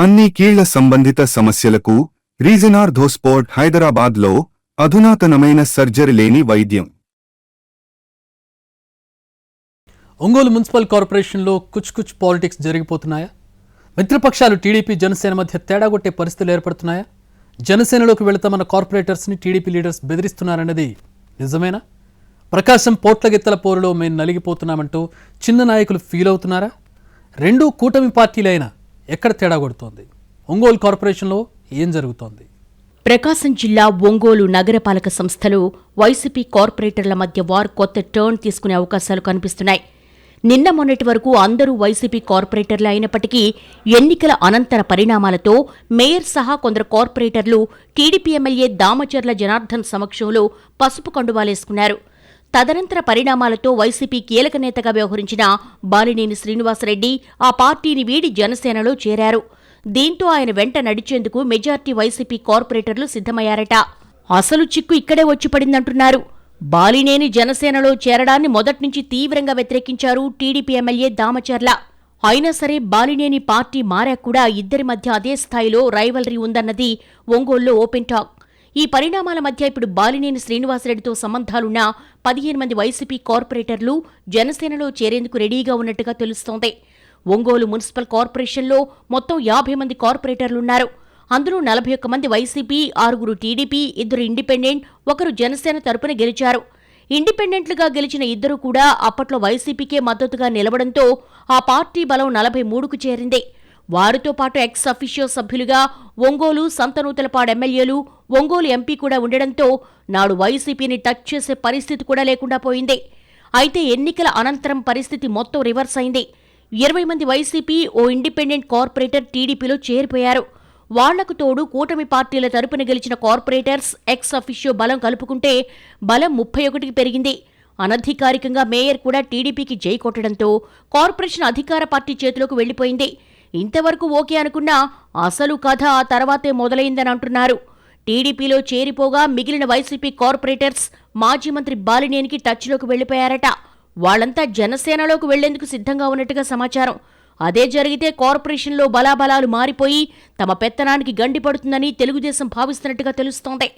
అన్ని కీళ్ళ సంబంధిత సమస్యలకు రీజనార్ధోస్పోర్ట్ హైదరాబాద్లో అధునాతనమైన సర్జరీ లేని వైద్యం. ఒంగోలు మున్సిపల్ కార్పొరేషన్లో కుచ్ కుచ్ పాలిటిక్స్ జరిగిపోతున్నాయా? మిత్రపక్షాలు టీడీపీ జనసేన మధ్య తేడా కొట్టే పరిస్థితులు ఏర్పడుతున్నాయా? జనసేనలోకి వెళతామన్న కార్పొరేటర్స్ని టీడీపీ లీడర్స్ బెదిరిస్తున్నారన్నది నిజమేనా? ప్రకాశం పోట్లగిత్తల పోరులో మేము నలిగిపోతున్నామంటూ చిన్న నాయకులు ఫీల్ అవుతున్నారా? రెండూ కూటమి పార్టీలైన ఎక్కడ తేడా కొడుతోంది? ఒంగోలు కార్పొరేషన్లో ఏం జరుగుతోంది? ప్రకాశం జిల్లా ఒంగోలు నగరపాలక సంస్థలు వైసీపీ కార్పొరేటర్ల మధ్య వార్ కొత్త టర్న్ తీసుకునే అవకాశాలు కనిపిస్తున్నాయి. నిన్న మొన్నటి వరకు అందరూ వైసీపీ కార్పొరేటర్లు అయినప్పటికీ ఎన్నికల అనంతర పరిణామాలతో మేయర్ సహా కొందరు కార్పొరేటర్లు టీడీపీ ఎమ్మెల్యే దామచర్ల జనార్దన్ సమక్షంలో పసుపు కండువాలేసుకున్నారు. తదనంతర పరిణామాలతో వైసీపీ కీలక నేతగా వ్యవహరించిన బాలినేని శ్రీనివాసరెడ్డి ఆ పార్టీని వీడి జనసేనలో చేరారు. దీంతో ఆయన వెంట నడిచేందుకు మెజార్టీ వైసీపీ కార్పొరేటర్లు సిద్ధమయ్యారట. అసలు చిక్కు ఇక్కడే వచ్చి పడిందంటున్నారు. బాలినేని జనసేనలో చేరడాన్ని మొదట్నుంచి తీవ్రంగా వ్యతిరేకించారు టీడీపీ ఎమ్మెల్యే దామచర్ల. అయినా సరే బాలినేని పార్టీ మారా కూడా ఇద్దరి మధ్య అదే స్థాయిలో రైవలరీ ఉందన్నది ఒంగోలులో ఓపెన్ టాక్. ఈ పరిణామాల మధ్య ఇప్పుడు బాలినేని శ్రీనివాసరెడ్డితో సంబంధాలున్న పదిహేను మంది వైసీపీ కార్పొరేటర్లు జనసేనలో చేరేందుకు రెడీగా ఉన్నట్టుగా తెలుస్తోంది. ఒంగోలు మున్సిపల్ కార్పొరేషన్లో మొత్తం యాభై మంది కార్పొరేటర్లున్నారు. అందులో నలభై ఒక్క మంది వైసీపీ ఆరుగురు టీడీపీ ఇద్దరు ఇండిపెండెంట్ ఒకరు జనసేన తరపున గెలిచారు. ఇండిపెండెంట్లుగా గెలిచిన ఇద్దరు కూడా అప్పట్లో వైసీపీకే మద్దతుగా నిలవడంతో ఆ పార్టీ బలం నలభై మూడుకు చేరింది. వారితో పాటు ఎక్స్ అఫీషియో సభ్యులుగా ఒంగోలు సంతనూతలపాడు ఎమ్మెల్యేలు ఒంగోలు ఎంపీ కూడా ఉండడంతో నాడు వైసీపీని టచ్ చేసే పరిస్థితి కూడా లేకుండా పోయింది. అయితే ఎన్నికల అనంతరం పరిస్థితి మొత్తం రివర్స్ అయింది. ఇరవై మంది వైసీపీ ఓ ఇండిపెండెంట్ కార్పొరేటర్ టీడీపీలో చేరిపోయారు. వాళ్ళకు తోడు కూటమి పార్టీల తరపున గెలిచిన కార్పొరేటర్స్ ఎక్స్ అఫీషియో బలం కలుపుకుంటే బలం ముప్పై ఒకటికి పెరిగింది. అనధికారికంగా మేయర్ కూడా టీడీపీకి జై కొట్టడంతో కార్పొరేషన్ అధికార పార్టీ చేతిలోకి వెళ్ళిపోయింది ఇంతవరకు ఓకే అనుకున్నా అసలు కథ ఆ తర్వాతే మొదలైందని అంటున్నారు. టీడీపీలో చేరిపోగా మిగిలిన వైసీపీ కార్పొరేటర్స్ మాజీ మంత్రి బాలినేనికి టచ్లోకి వెళ్ళిపోయారట వాళ్ళంతా జనసేనలోకి వెళ్ళేందుకు సిద్ధంగా ఉన్నట్టుగా సమాచారం. అదే జరిగితే కార్పొరేషన్లో బలాబలాలు మారిపోయి తమ పెత్తనానికి గండి పడుతుందని తెలుగుదేశం భావిస్తున్నట్టుగా తెలుస్తోంది.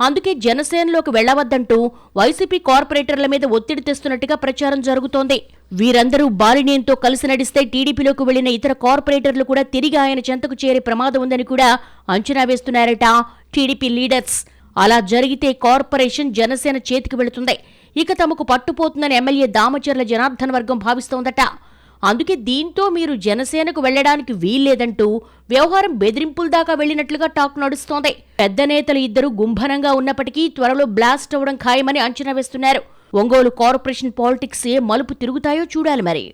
అందుకే జనసేనలోకి వెళ్ళవద్దంటూ వైసీపీ కార్పొరేటర్ల మీద ఒత్తిడి తెస్తున్నట్టుగా ప్రచారం జరుగుతోంది. వీరందరూ బాలినేనితో కలిసి నడిస్తే టీడీపీలోకి వెళ్ళిన ఇతర కార్పొరేటర్లు కూడా తిరిగి ఆయన చెంతకు చేరే ప్రమాదం ఉందని కూడా అంచనా వేస్తున్నారట టీడీపీ లీడర్స్. అలా జరిగితే కార్పొరేషన్ జనసేన చేతికి వెళుతుంది. ఇక తమకు పట్టుపోతుందని ఎమ్మెల్యే దామచర్ల జనార్దన్ వర్గం భావిస్తోందట. అందుకే దీంతో మీరు జనసేనకు వెళ్ళడానికి వీల్లేదంటూ వ్యవహారం బెదిరింపుల దాకా వెళ్ళినట్లుగా టాక్ నడుస్తోంది. పెద్ద నేతలు ఇద్దరు గుంభనంగా ఉన్నప్పటికీ త్వరలో బ్లాస్ట్ అవ్వడం ఖాయమని అంచనా వేస్తున్నారు. ఒంగోలు కార్పొరేషన్ పాలిటిక్స్ ఏ మలుపు తిరుగుతాయో చూడాలి మరి.